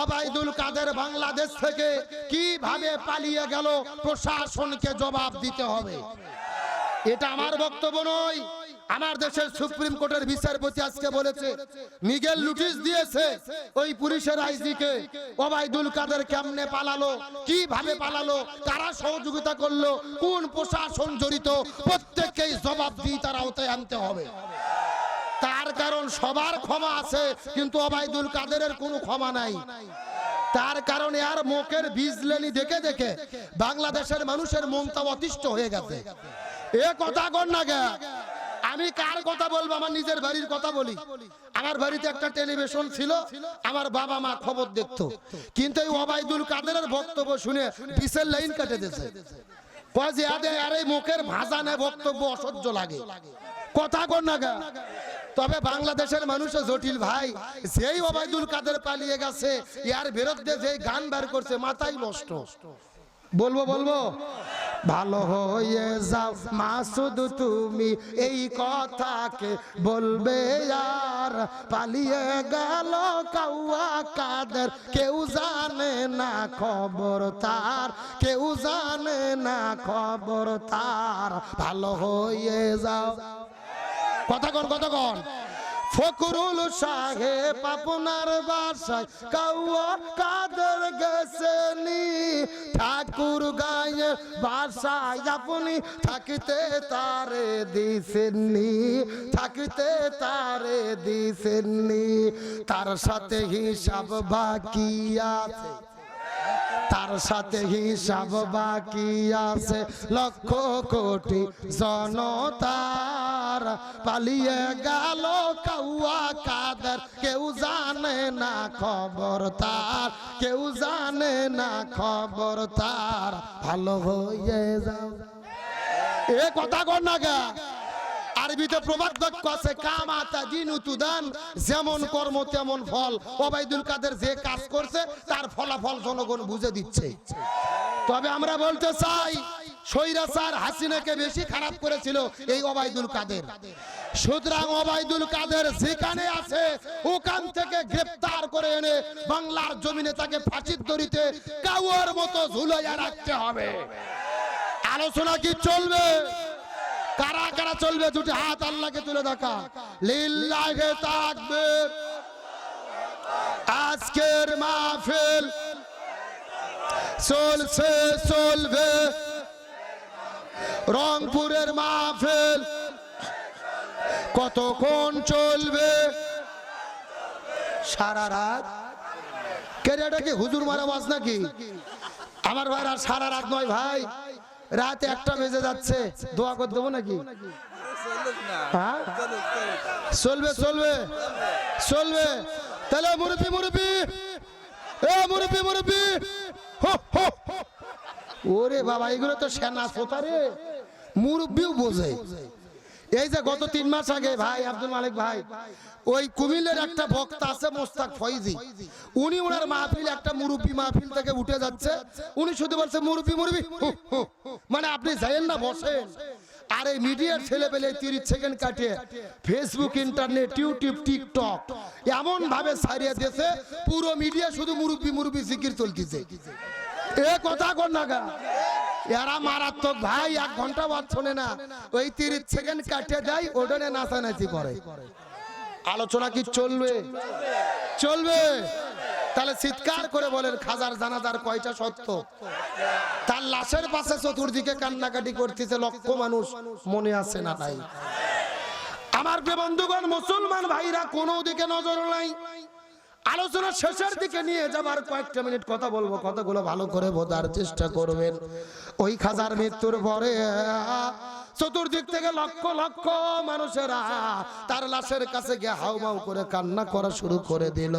ওবায়দুল কাদের বাংলাদেশ থেকে কীভাবে পালিয়ে গেল প্রশাসনকে জবাব দিতে হবে? এটা আমার বক্তব্য নয়। আমার দেশের সুপ্রিম কোর্টের বিচারপতি আজকে বলেছে মিগেল নোটিশ দিয়েছে ওই পুলিশের আইজিকে, ওবায়দুল কাদের কেমনে পালালো, কীভাবে পালালো, কারা সহযোগিতা করল, কোন প্রশাসন জড়িত, প্রত্যেককেই জবাব দিয়ে তার আওতায় আনতে হবে। তার কারণ সবার ক্ষমা আছে, কিন্তু অবায়দুল কাদেরের কোনো ক্ষমা নাই। তার কারণে আর মুখের বীজলেনি দেখে দেখে বাংলাদেশের মানুষের মনটা অতিষ্ঠ হয়ে গেছে। এ কথা কর না গে। আমি কার কথা বলব? আমার নিজের বাড়ির কথা বলি। আমার বাড়িতে একটা টেলিভিশন ছিল, আমার বাবা মা খবর দেখতো। কিন্তু এই অবায়দুল কাদেরের বক্তব্য শুনে বিশের লাইন কেটে দিয়েছে। কয় যে আর মুখের ভাষানে বক্তব্য অসহ্য লাগে। কথা কর না গা। তবে বাংলাদেশের মানুষে জটিল ভাই। যেই ওবায়দুল কাদের পালিয়ে গেছে, ইয়ার বিরুদ্ধে যেই গান বের করছে মাথায় নষ্ট। বলব বলব? ভালো হয়ে যাও, মাসুদ, তুমি এই কথাকে বলবে আর পালিয়ে গেল কাউয়া কাদের। কেউ জানে না খবর তার, কেউ জানে না খবর তার। ভালো হয়ে যাও। কতক্ষণ কতক্ষণ ফকরুল সাহেব আপনার বাসায় কাউয়া কাদের গেছেনি? ঠাকুর গায়ে বাসায় আপনি থাকতে তারে দিছেননি? থাকতে তারে দিছেননি? তার সাথে হিসাব বাকি আছে। তার সাথে হিসাব বাকি আছে। লক্ষ কোটি জনতার পালিয়ে গেল কাউয়া কাদের। কেউ জানে না খবর তার, কেউ জানে না খবর তার। ভালো হয়ে যাও। এ কথা কর না গা। আরবিতে প্রবাদ বাক্য আছে, কামাতা দিনু তুদান, যেমন কর্ম তেমন ফল। ওবাইদুল কাদের যে কাজ করছে, তার ফলাফল জনগণ বুঝে দিচ্ছে। তবে আমরা বলতে চাই সৈরাচার হাসিনাকে বেশি খারাপ করেছিল এই ওবাইদুল কাদের। সুতরাং ওবাইদুল কাদের যেখানে আছে, ওখান থেকে গ্রেফতার করে এনে বাংলার জমিনে তাকে ফাঁসির দড়িতে কাউয়ার মতো ঝুলাইয়া রাখতে হবে। আলোচনা কি চলবে? কারা কারা চলবে? দুটি হাত আল্লাহকে তুলে দেখা। লিল্লাহে তাকবীর। আজকের মাহফিল চলছে, চলবে। রংপুরের মাহফিল। কতক্ষণ চলবে? সারা রাত। কেরিয়াটা কি হুজুর মারা বাস নাকি? আমার ভাই আর সারা রাত নয় ভাই। রাত একটা বেজে যাচ্ছে। দোয়া করে দেবো নাকি? হ্যাঁ? চলবে চলবে চলবে। তাহলে মুরব্বী মুরব্বী। এ মুরব্বী মুরব্বী। হো, হো। ওরে বাবা, এগুলো তো সেনা শ্রোতা রে। মুরব্বীও বোঝে। এই যে গত তিন মাস আগে ভাই আব্দুল মালিক ভাই, ওই কুমিল্লের একটা বক্তা আছে মোস্তাক ফয়জি উনি ওনার মাহফিল, একটা মুরব্বী মাহফিল থেকে উঠে যাচ্ছে। উনি শুধু বলছে, মুরব্বী মুরব্বী। মানে আপনি যাইয়েন না, বসেন। আর এই মিডিয়ার ছেলে পেলে তিরিশ সেকেন্ড কাটিয়ে ফেসবুক ইন্টারনেট ইউটিউব টিকটক এমন ভাবে ছাড়িয়ে দিয়েছে, পুরো মিডিয়া শুধু মুরব্বী মুরব্বী জিকির চলতেছে। এ কথা এরা মারাত্মক ভাই, এক ঘণ্টা বাদ শোনে না। ওই তিরিশ সেকেন্ড ওডনে আলোচনা কি চলবে? চলবে। তাহলে চিৎকার করে বলেন, খাজার জানাজার কয়টা সত্য? তার লাশের পাশে চতুর্দিকে কান্নাকাটি করতেছে লক্ষ মানুষ, মনে আছে না নাই? আমার বন্ধুগণ, মুসলমান ভাইরা কোনো দিকে নজর নাই। আলোচনা শেষের দিকে নিয়ে যাবার কয়েকটা মিনিট কথা বলব, কথাগুলো ভালো করে বোঝার চেষ্টা করবেন। ওই খাজার মৃত্যুর পরে চতুর্দিক থেকে লক্ষ লক্ষ মানুষেরা তার লাশের কাছে গিয়ে হাউমাউ করে কান্না করা শুরু করে দিল।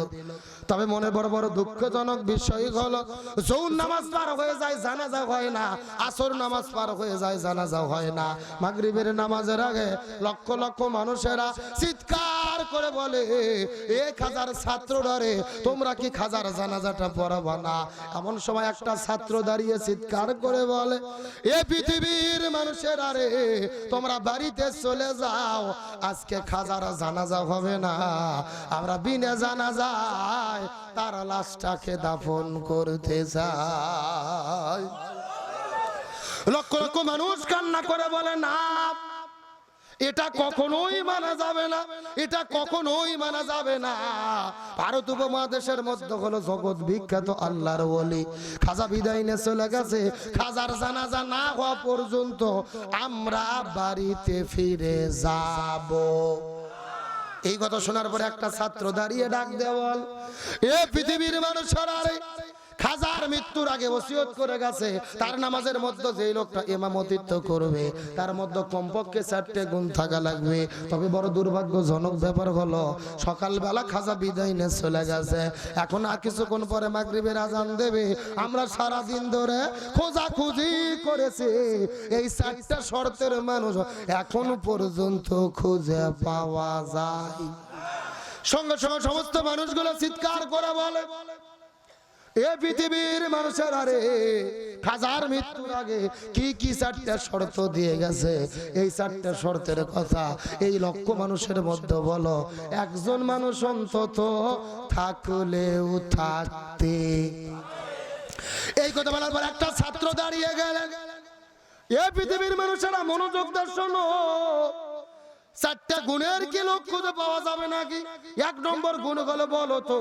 তবে মনে বড় বড় দুঃখজনক বিষয় হলো যৌন নামাজ পার হয়ে যায়, জানাজা হয় না। আসর নামাজ পার হয়ে যায়, জানাজা হয় না। মাগরিবের নামাজের আগে লক্ষ লক্ষ মানুষেরা চিৎকার করে বলে এক হাজার ছাত্ররা রে তোমরা কি খাজার জানাজাটা পড়াবা না? এমন সময় একটা ছাত্র দাঁড়িয়ে চিৎকার করে বলে, এ পৃথিবীর মানুষের আরে, তোমরা বাড়িতে চলে যাও, আজকে খাজার জানাজা হবে না। আমরা বিনা জানাজায় তার লাশটাকে দাফন করতে চাই। লক্ষ লক্ষ মানুষ কান্না করে বলে, না এটা কখনোই মানা যাবে না। এটা কখনোই মানা যাবে না। ভারত উপমহাদেশের মধ্যে হলো জগৎ বিখ্যাত আল্লাহর বলি খাজা বিদায় নিয়ে চলে গেছে। খাজার জানাজা না হওয়া পর্যন্ত আমরা বাড়িতে ফিরে যাব। এই কথা শোনার পরে একটা ছাত্র দাঁড়িয়ে ডাক দেওয়াল। এ পৃথিবীর মানুষের আরে খাজার মৃত্যুর আগে ওসিয়ত করে গেছে। তার নামাজের মধ্যে যেই লোকটা ইমামতিত্ব করবে, তার মধ্যে কমপক্ষে চারটে গুণ থাকা লাগবে। তবে বড় দুর্ভাগ্যজনক ব্যাপার হলো, সকালবেলা খাজা বিদায় নিয়ে চলে গেছে। এখন আর কিছুক্ষণ পরে মাগরিবের আজান দেবে। আমরা সারা দিন ধরে খোঁজাখুঁজি করেছি। এই চারটা শর্তের মানুষ এখন পর্যন্ত খুঁজে পাওয়া যায়। সঙ্গে সঙ্গে সমস্ত মানুষগুলো চিৎকার করে বলে এ পৃথিবীর মানুষের আরে আগে শর্ত দিয়ে গেছে? এই শর্তের কথা এই মানুষের মধ্যে বলো। একজন মানুষ অন্তত থাকলেও থাকতে। এই কথা বলার পর একটা ছাত্র দাঁড়িয়ে গেলেন। এ পৃথিবীর মানুষেরা মনোযোগ দর্শন চারটা গুণের কি লোক খুঁজে পাওয়া যাবে নাকি? এক নম্বর গুণ হলো বলো তো,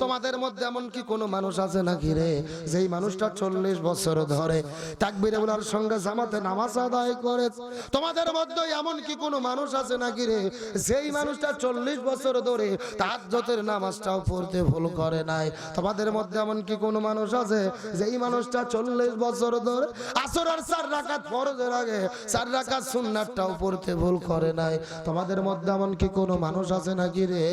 তোমাদের মধ্যে এমন কি কোনো মানুষ আছে নাকি রে? যেই মানুষটা চল্লিশ বছর ধরে তাকবির বলার সঙ্গে জামাতে নামাজ আদায় করে। তোমাদের মধ্যে এমন কি কোনো মানুষ আছে নাকি রে? যেই মানুষটা চল্লিশ বছর ধরে তাজ্জতের নামাজটাও পড়তে ভুল করে নাই। তোমাদের মধ্যে এমন কি কোনো মানুষ আছে? যেই মানুষটা চল্লিশ বছর ধরে আসর আর চার রাকাত ফরজের আগে, চার রাকাত সুন্নাতটাও পড়তে ভুল করে নাই। তোমাদের মধ্যে এমন কি কোনো মানুষ আছে নাকি রে?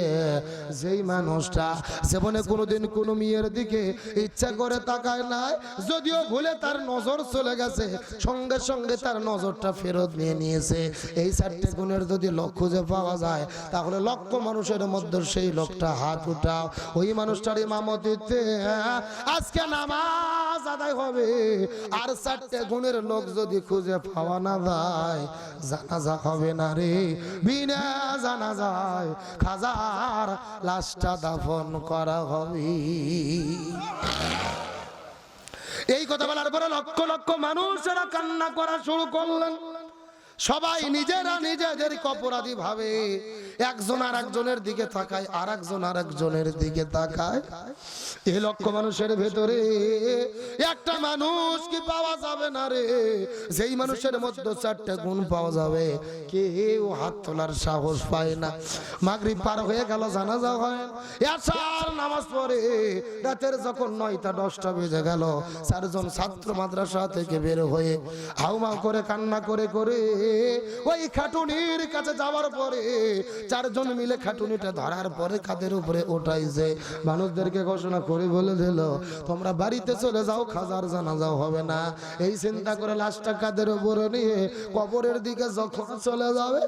যেই মানুষটা জীবনে কোনোদিন কোনো মেয়ের দিকে ইচ্ছা করে তাকায় নাই, যদিও ভুলে তার নজর চলে গেছে, সঙ্গে সঙ্গে তার নজরটা ফেরত নিয়ে নিয়েছে। এই চারটে গুণের যদি লোক খুঁজে পাওয়া যায়, তাহলে লক্ষ মানুষের মধ্যে সেই লোকটা হাত উঠাও। ওই মানুষটার ইমামতিতে আজকে নামাজ আদায় হবে। আর চারটে গুণের লোক যদি খুঁজে পাওয়া না যায়, জানাজা হবে না রে। বিনা জানা যায় খাজার লাশটা দাফন করা হবে এই কথা বলার পরে লক্ষ লক্ষ মানুষেরা কান্না করা শুরু করলেন। সবাই নিজেরা নিজেদের অপরাধী ভাবে একজন আর একজনের দিকে তাকায় আর একজন আর একজনের দিকে তাকায়। এই লক্ষ মানুষের ভেতরে একটা মানুষ কি পাওয়া যাবে না রে? যেই মানুষের মধ্যে চারটা গুণ পাওয়া যাবে কেউ হাত তোলার সাহস পায় না। মাগরিব পার হয়ে গেল জানা জানাজা হয়। এসার নামাজ পড়ে রাতের যখন নয়টা দশটা বেজে গেল চারজন ছাত্র মাদ্রাসা থেকে বের হয়ে হাউমাউ করে কান্না করে করে ওই খাটুনির কাছে যাওয়ার পরে, চারজন মিলে খাটুনিটা ধরার পরে কাদের উপরে ওঠাইছে মানুষদেরকে ঘোষণা করে বলে দিল, তোমরা বাড়িতে চলে যাও, খাজার জানা যাও হবে না। এই চিন্তা করে লাশটা কাদের উপরে নিয়ে কবরের দিকে যখন চলে যাবে,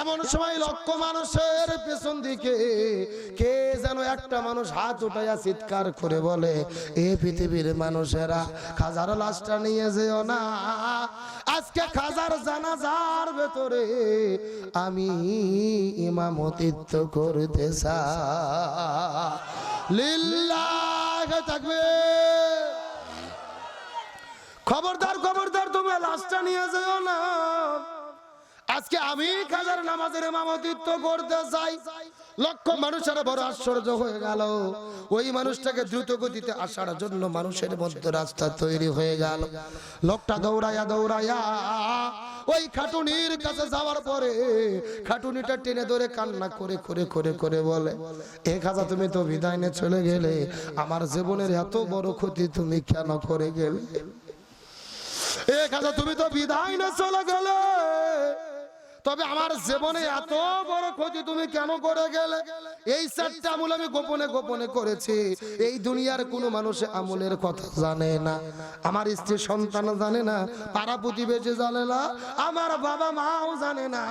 এমন সময় লক্ষ মানুষের পেছন দিকে কে যেন একটা মানুষ হাত উঠাইয়া চিৎকার করে বলে, এ পৃথিবীর মানুষেরা, খাজার লাশটা নিয়ে যেও না। আজকে খাজার জানাজার ভেতরে আমি ইমামতিত্ব করতে লিল্লাহ থাকবে। খবরদার খবরদার, তুমি লাশটা নিয়ে যেও না। আজকে আমি খাজার নামাজের ইমামতিত্ব করতে চাই। লক্ষ মানুষের বড় আশ্চর্য হয়ে গেল। ওই মানুষটাকে দ্রুত গতিতে আসার জন্য মানুষের মধ্যে রাস্তা তৈরি হয়ে গেল। লোকটা দৌড়াইয়া দৌড়াইয়া ওই খাটুনির কাছে যাওয়ার পরে খাটুনিটা টেনে ধরে কান্না করে করে করে করে বলে, এ খাজা, তুমি তো বিদায় চলে গেলে। আমার জীবনের এত বড় ক্ষতি তুমি কেন করে গেলে? এ খাজা, তুমি তো বিদায় চলে গেলে। তবে আমার জীবনে এত বড় ক্ষতি তুমি কেন করে গেলে? এই চারটা আমল আমি গোপনে গোপনে করেছি। এই দুনিয়ার কোনো মানুষ আমলের কথা জানে না। আমার স্ত্রী সন্তান জানে না, পাড়া প্রতিবেশী জানে না, আমার বাবা মাও জানে না।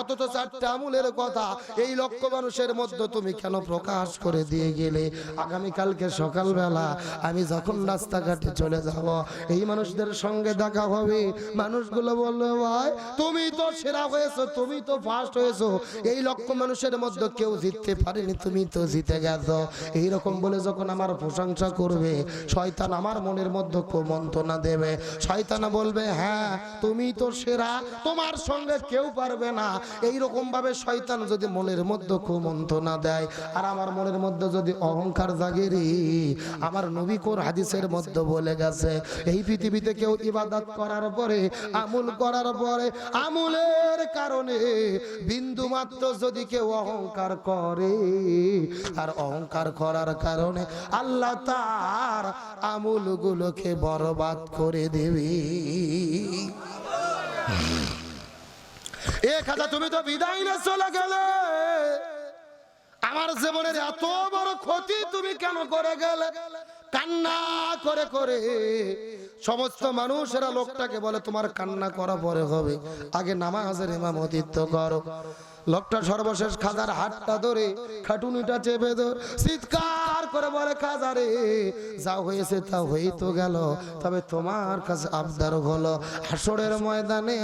অথচ চারটা আমলের কথা এই লক্ষ মানুষের মধ্যে তুমি কেন প্রকাশ করে দিয়ে গেলে? আগামীকালকে সকালবেলা আমি যখন রাস্তাঘাটে চলে যাব, এই মানুষদের সঙ্গে দেখা হবে। মানুষগুলো বলল, ভাই, তুমি তো সেরা হয়েছো, তুমি তো ফার্স্ট হয়েছো। এই লক্ষ মানুষের মধ্যে কেউ জিততে পারেনি, তুমি তো জিতে গেছো। এইরকম বলে যখন আমার প্রশংসা করবে, শয়তান আমার মনের মধ্যে কুমন্ত্রণা দেবে। শয়তানা বলবে হ্যাঁ তুমি তো সেরা, তোমার সঙ্গে কেউ পারবে না। এই রকম ভাবে শয়তান যদি মনের মধ্যে কুমন্ত্রণা দেয়, আর আমার মনের মধ্যে যদি অহংকার জাগে রে আমার নবী কোর হাদিসের মধ্যে বলে গেছে, এই পৃথিবীতে কেউ ইবাদত করার পরে, আমুল করার পরে, আমুলের কারণে বিন্দু মাত্র যদি কেউ অহংকার করে আর অহংকার করার কারণে আল্লাহ তার আমুলগুলোকে বরবাদ করে দেবে। এক হাজার তুমি তো বিদায় না চলে গেলে। আমার জীবনের এত বড় ক্ষতি তুমি কেন করে গেলে? কান্না করে করে সমস্ত মানুষেরা লোকটাকে বলে, তোমার কান্না করা পরে হবে। আগে নামাজের ইমামতিত্ব করো। লোকটা সর্বশেষ খাজার হাতটা ধরে খাটুনিটা চেপে ধর। চিৎকার করে বলে, খাজারে, যা হয়েছে তা হয়েই তো গেল। তবে তোমার কাছে আবদার হলো হাসরের ময়দানে।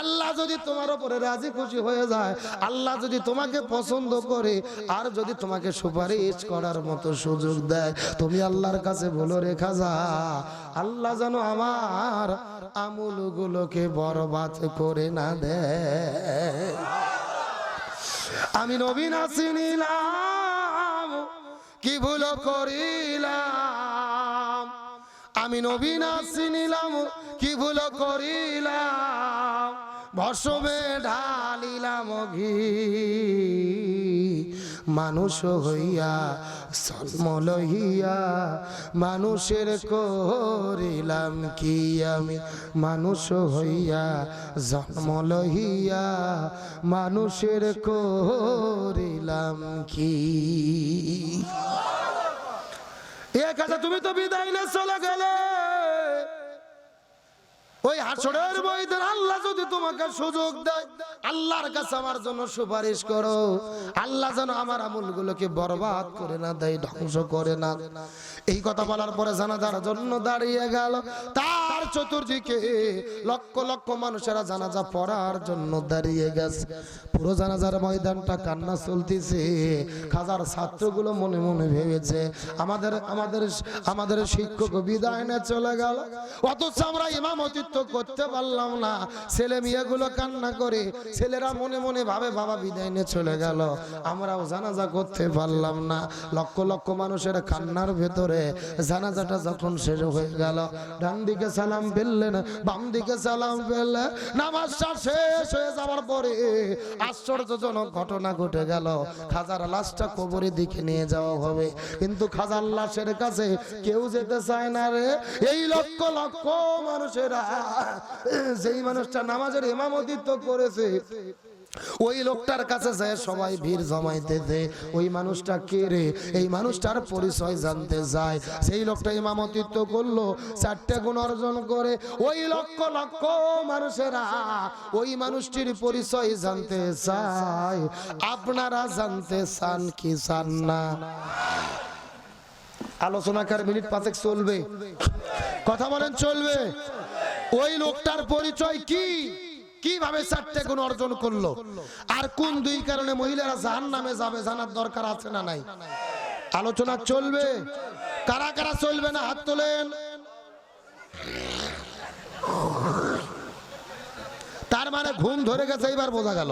আল্লাহ যদি তোমার উপরে রাজি খুশি হয়ে যায়, আল্লাহ যদি তোমাকে পছন্দ করে, আর যদি তোমাকে সুপারিশ করার মতো সুযোগ দেয়, তুমি আল্লাহর কাছে বলো রেখা যা আল্লাহ যেন আমার আমুলগুলোকে বরবাদ করে না দেয়। আমি নবীন আসিনিলাম কি ভুল করিলাম? আমি নবীন আসিনিলাম কি ভুল করিলাম? ভসমে ঢালিলাম ঘি। মানুষ হইয়া জন্ম লইয়া মানুষের করিলাম কি আমি? মানুষ হইয়া জন্ম লইয়া মানুষের করিলাম কি? এক আছে তুমি তো বিদায় না চলে গেলে। ওই হাসরের ময়দান আল্লাহ যদি তোমাকে সুযোগ দেয়, আল্লাহর কাছে আমার জন্য সুপারিশ করো। আল্লাহ যেন আমার আমলগুলোকে বরবাদ করে না দেয়, ধ্বংস করে না। এই কথা বলার পরে জানাজার জন্য দাঁড়িয়ে গেল। তার চতুর্দিকে লক্ষ লক্ষ মানুষেরা জানাজা পড়ার জন্য দাঁড়িয়ে গেছে। পুরো জানাজার ময়দানটা কান্না চলতেছে। খাজার ছাত্রগুলো মনে মনে ভেবেছে, আমাদের আমাদের আমাদের শিক্ষক বিদায় নিয়ে চলে গেল। অথচ আমরা ইমামতিত্ব করতে পারলাম না। ছেলে মেয়েগুলো কান্না করে, ছেলেরা মনে মনে ভাবে, বাবা, বিদায় নিয়ে চলে গেল। আমরাও জানাজা করতে পারলাম না। লক্ষ লক্ষ মানুষের কান্নার ভেতরে জানাজাটা যখন শেষ হয়ে গেল ডান দিকে সালাম ফেললেন বাম দিকে সালাম ফেললেন। নামাজটা শেষ হয়ে যাওয়ার পরে আশ্চর্যজনক ঘটনা ঘটে গেল। খাজার লাশটা কবরের দিকে নিয়ে যাওয়া হবে। কিন্তু খাজার লাশের কাছে কেউ যেতে চায় না রে। এই লক্ষ লক্ষ মানুষেরা যেই মানুষটা নামাজের ইমামতিত্ব করেছে, ওই লোকটার কাছে যায় সবাই ভিড় জমাইতেছে। ওই মানুষটা কে রে? এই মানুষটার পরিচয় জানতে যায়। সেই লোকটা ইমামতিত্ব করল, চারটে গুণ অর্জন করে। ওই লক্ষ লক্ষ মানুষেরা ওই মানুষটির পরিচয় জানতে চায়। আপনারা জানতে চান কি চান না? আলোচনাকার মিনিট পাঁচেক চলবে। কথা বলেন, চলবে। ওই লোকটার পরিচয় কি? কীভাবে চারটে গুণ অর্জন করল? আর কোন দুই কারণে মহিলারা জাহান নামে যাবে জানার দরকার আছে না নাই? আলোচনা চলবে। কারা কারা চলবে না? হাত তোলেন। তার মানে ঘুম ধরে গেছে এবার বোঝা গেল।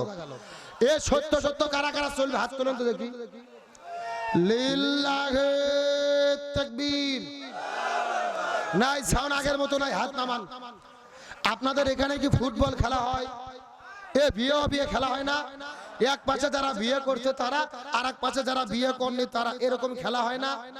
এ সত্য সত্য, কারা কারা চলবে? হাত তোলেন তো দেখি। লিল্লাহে নাই সাউন্ড আগের মতো নাই, হাত নামান। আপনাদের এখানে কি ফুটবল খেলা হয়? এ বিয়ে বিয়ে খেলা হয় না? এক পাশে যারা বিয়ে করছে তারা আর এক পাশে যারা বিয়ে করেনি তারা এরকম খেলা হয় না?